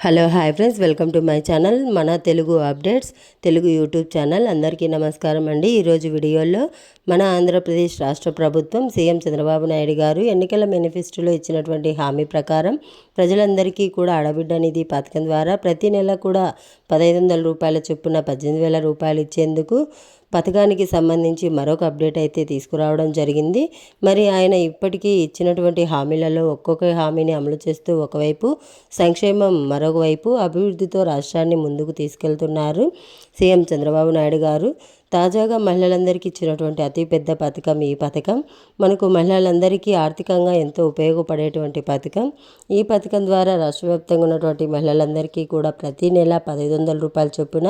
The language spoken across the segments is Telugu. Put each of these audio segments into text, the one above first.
Hello hi friends. Welcome to my channel మన Telugu updates Telugu YouTube channel. అందరికీ నమస్కారం అండి. ఈరోజు వీడియోలో మన ఆంధ్రప్రదేశ్ రాష్ట్ర ప్రభుత్వం సీఎం చంద్రబాబు నాయుడు గారు ఎన్నికల మేనిఫెస్టోలో ఇచ్చినటువంటి హామీ ప్రకారం ప్రజలందరికీ కూడా ఆడబిడ్డ నిధి పథకం ద్వారా ప్రతి నెల కూడా పదహైదు వందల రూపాయల చొప్పున పద్దెనిమిది వేల రూపాయలు ఇచ్చేందుకు పథకానికి సంబంధించి మరొక అప్డేట్ అయితే తీసుకురావడం జరిగింది. మరి ఆయన ఇప్పటికీ ఇచ్చినటువంటి హామీలలో ఒక్కొక్క హామీని అమలు చేస్తూ ఒకవైపు సంక్షేమం మరొకవైపు అభివృద్ధితో రాష్ట్రాన్ని ముందుకు తీసుకెళ్తున్నారు. సీఎం చంద్రబాబు నాయుడు గారు తాజాగా మహిళలందరికీ ఇచ్చినటువంటి అతిపెద్ద పథకం ఈ పథకం. మనకు మహిళలందరికీ ఆర్థికంగా ఎంతో ఉపయోగపడేటువంటి పథకం. ఈ పథకం ద్వారా రాష్ట్ర వ్యాప్తంగా ఉన్నటువంటి మహిళలందరికీ కూడా ప్రతి నెల పదహైదు వందల రూపాయల చొప్పున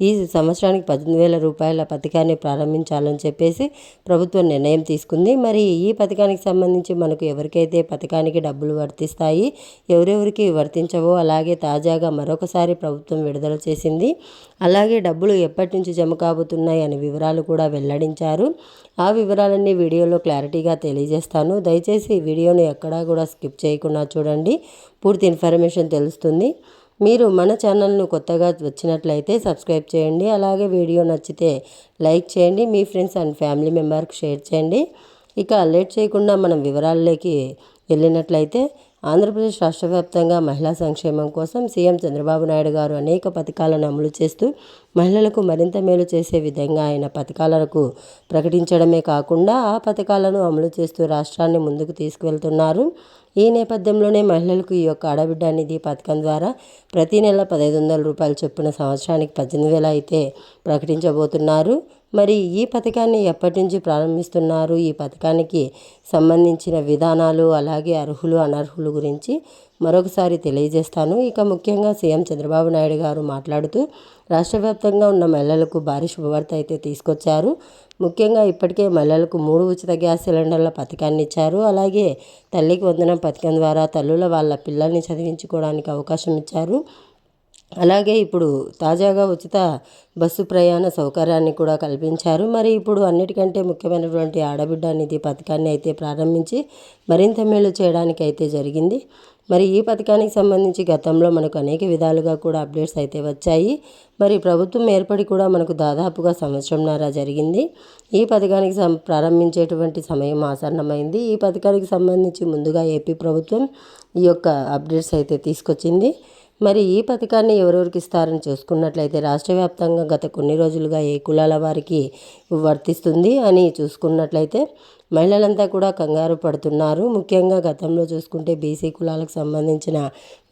ఈ సంవత్సరానికి పద్దెనిమిది వేల రూపాయల పథకాన్ని ప్రారంభించాలని చెప్పేసి ప్రభుత్వం నిర్ణయం తీసుకుంది. మరి ఈ పథకానికి సంబంధించి మనకు ఎవరికైతే పథకానికి డబ్బులు వర్తిస్తాయి ఎవరెవరికి వర్తించవో అలాగే తాజాగా మరొకసారి ప్రభుత్వం విడుదల చేసింది. అలాగే డబ్బులు ఎప్పటి నుంచి జమ కాబోతున్నాయి ఉన్నాయని వివరాలు కూడా వెల్లడించారు. ఆ వివరాలన్నీ వీడియోలో క్లారిటీగా తెలియజేస్తాను. దయచేసి వీడియోను ఎక్కడా కూడా స్కిప్ చేయకుండా చూడండి. పూర్తి ఇన్ఫర్మేషన్ తెలుస్తుంది. మీరు మన ఛానల్ను కొత్తగా వచ్చినట్లయితే సబ్స్క్రైబ్ చేయండి. అలాగే వీడియో నచ్చితే లైక్ చేయండి. మీ ఫ్రెండ్స్ అండ్ ఫ్యామిలీ మెంబర్కి షేర్ చేయండి. ఇక లేట్ చేయకుండా మనం వివరాల్లోకి వెళ్ళినట్లయితే ఆంధ్రప్రదేశ్ రాష్ట్ర వ్యాప్తంగా మహిళా సంక్షేమం కోసం సీఎం చంద్రబాబు నాయుడు గారు అనేక పథకాలను అమలు చేస్తూ మహిళలకు మరింత మేలు చేసే విధంగా ఆయన పథకాలకు ప్రకటించడమే కాకుండా ఆ పథకాలను అమలు చేస్తూ రాష్ట్రాన్ని ముందుకు తీసుకువెళ్తున్నారు. ఈ నేపథ్యంలోనే మహిళలకు ఈ యొక్క ఆడబిడ్డ నిధి పథకం ద్వారా ప్రతి నెల పదహైదు వందల రూపాయలు చొప్పున సంవత్సరానికి పద్దెనిమిది వేల అయితే ప్రకటించబోతున్నారు. మరి ఈ పథకాన్ని ఎప్పటి నుంచి ప్రారంభిస్తున్నారు? ఈ పథకానికి సంబంధించిన విధానాలు అలాగే అర్హులు అనర్హులు గురించి మరొకసారి తెలియజేస్తాను. ఇక ముఖ్యంగా సీఎం చంద్రబాబు నాయుడు గారు మాట్లాడుతూ రాష్ట్ర వ్యాప్తంగా ఉన్న మహిళలకు భారీ శుభవార్త అయితే తీసుకొచ్చారు. ముఖ్యంగా ఇప్పటికే మహిళలకు మూడు ఉచిత గ్యాస్ సిలిండర్ల పథకాన్ని ఇచ్చారు. అలాగే తల్లికి వందనం పథకం ద్వారా తల్లుల వాళ్ళ పిల్లల్ని చదివించుకోవడానికి అవకాశం ఇచ్చారు. అలాగే ఇప్పుడు తాజాగా ఉచిత బస్సు ప్రయాణ సౌకర్యాన్ని కూడా కల్పించారు. మరి ఇప్పుడు అన్నిటికంటే ముఖ్యమైనటువంటి ఆడబిడ్డ నిధి పథకాన్ని అయితే ప్రారంభించి మరింత మేలు చేయడానికి అయితే జరిగింది. మరి ఈ పథకానికి సంబంధించి గతంలో మనకు అనేక విధాలుగా కూడా అప్డేట్స్ అయితే వచ్చాయి. మరి ప్రభుత్వం ఏర్పడి కూడా మనకు దాదాపుగా సంవత్సరంన్నర జరిగింది. ఈ పథకానికి సం ప్రారంభించేటువంటి సమయం ఆసన్నమైంది. ఈ పథకానికి సంబంధించి ముందుగా ఏపీ ప్రభుత్వం ఈ యొక్క అప్డేట్స్ అయితే తీసుకొచ్చింది. మరి ఈ పథకాన్ని ఎవరెవరికి ఇస్తారని చూసుకున్నట్లయితే రాష్ట్ర వ్యాప్తంగా గత కొన్ని రోజులుగా ఏ కులాల వారికి వర్తిస్తుంది అని చూసుకున్నట్లయితే మహిళలంతా కూడా కంగారు పడుతున్నారు. ముఖ్యంగా గతంలో చూసుకుంటే బీసీ కులాలకు సంబంధించిన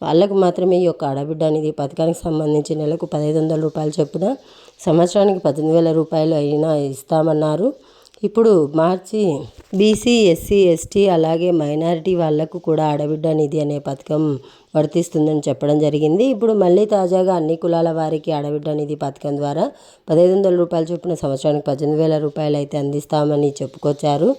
వాళ్ళకు మాత్రమే ఈ యొక్క ఆడబిడ్డ అనేది పథకానికి సంబంధించి నెలకు పదహైదు వందల రూపాయలు చొప్పున సంవత్సరానికి పద్దెనిమిది వేల రూపాయలు అయినా ఇస్తామన్నారు. ఇప్పుడు మార్చి బీసీ ఎస్సీ ఎస్టీ అలాగే మైనారిటీ వాళ్ళకు కూడా ఆడబిడ్డ నిధి అనే పథకం వర్తిస్తుందని చెప్పడం జరిగింది. ఇప్పుడు మళ్ళీ తాజాగా అన్ని కులాల వారికి ఆడబిడ్డ నిధి పథకం ద్వారా పదహైదు వందల రూపాయలు చొప్పున సంవత్సరానికి పద్దెనిమిది వేల రూపాయలు అయితే అందిస్తామని చెప్పుకొచ్చారు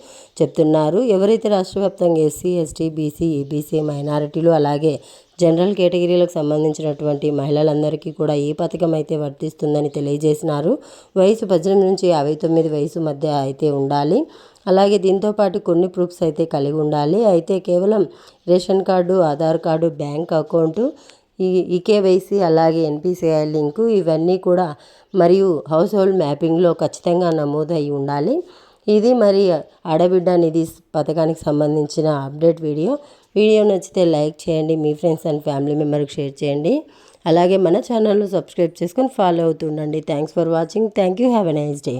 చెప్తున్నారు. ఎవరైతే రాష్ట్ర వ్యాప్తంగా ఎస్సీ ఎస్టీ బీసీ ఈబీసీ మైనారిటీలు అలాగే జనరల్ కేటగిరీలకు సంబంధించినటువంటి మహిళలందరికీ కూడా ఈ పథకం అయితే వర్తిస్తుందని తెలియజేసినారు. వయసు పద్దెనిమిది నుంచి యాభై తొమ్మిది వయసు మధ్య అయితే ఉండాలి. అలాగే దీంతోపాటు కొన్ని ప్రూఫ్స్ అయితే కలిగి ఉండాలి. అయితే కేవలం ration card Aadhaar card bank account ఈ ఈకేవైసీ అలాగే ఎన్పిసిఐ లింకు ఇవన్నీ కూడా మరియు హౌస్ హోల్డ్ మ్యాపింగ్లో ఖచ్చితంగా నమోదయి ఉండాలి. ఇది మరి ఆడబిడ్డ నిధి పథకానికి సంబంధించిన అప్డేట్ వీడియో. వీడియో నచ్చితే లైక్ చేయండి మీ ఫ్రెండ్స్ అండ్ ఫ్యామిలీ మెంబర్కి షేర్ చేయండి. అలాగే మన ఛానల్ను సబ్స్క్రైబ్ చేసుకొని follow అవుతుండండి thanks for watching. Thank you. Have a nice day.